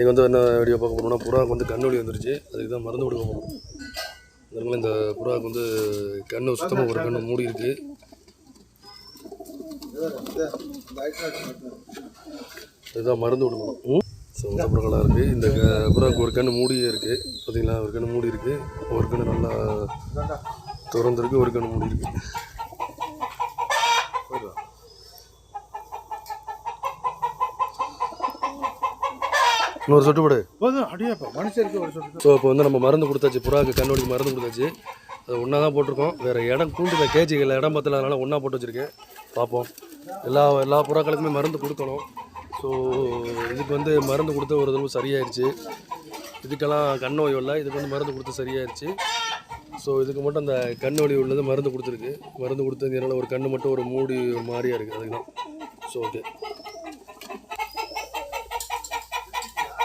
நீங்கள் வந்து என்ன வீடியோ பார்க்க போகிறோம்னா புறாவுக்கு வந்து கண்ணொலி வந்துருச்சு. அதுக்கு தான் மருந்து கொடுக்க போகிறோம் அதனால இந்த புறாவுக்கு வந்து கண்ணு சுத்தமாக ஒரு கண்ணு மூடி இருக்கு. இதுதான் மருந்து கொடுக்கணும் ம்? ஸோ புறாக்களாக இருக்குது இந்த புறாவுக்கு ஒரு கண்ணு மூடியே இருக்குது பார்த்தீங்களா ஒரு கண்ணு மூடி இருக்குது ஒரு கண்ணு நல்லா திறந்துருக்கு. ஒரு கண்ணு மூடி இருக்குது இன்னொரு சொட்டு போடு. போதும் அடியாப்பா மனுஷருக்கு ஒரு சொட்டு. ஸோ இப்போ வந்து நம்ம மருந்து கொடுத்தாச்சு புறாக்கு கண்ணோடிக்கு மருந்து கொடுத்தாச்சு. அது ஒன்றா தான் போட்டிருக்கோம். வேறு இடம் கூண்டுல கேஜிகளில் இடம் பத்தல அதனால் ஒன்றா போட்டு வச்சுருக்கேன். பார்ப்போம். எல்லா எல்லா புறாக்களுக்குமே மருந்து கொடுக்கணும். ஸோ இதுக்கு வந்து மருந்து கொடுத்து ஒரு தடவை சரியாயிருச்சு. இதுக்கெல்லாம் கண் நோய் இல்லை இதுக்கு வந்து மருந்து கொடுத்து சரியாயிருச்சு. ஸோ இதுக்கு மட்டும் அந்த கண் வலி உள்ளது மருந்து கொடுத்துருக்கு. மருந்து கொடுத்ததுனால ஒரு கண்ணு மட்டும் ஒரு மூடி ஒரு மாதிரியா இருக்குது அதுக்கு தான் ஸோ ஓகே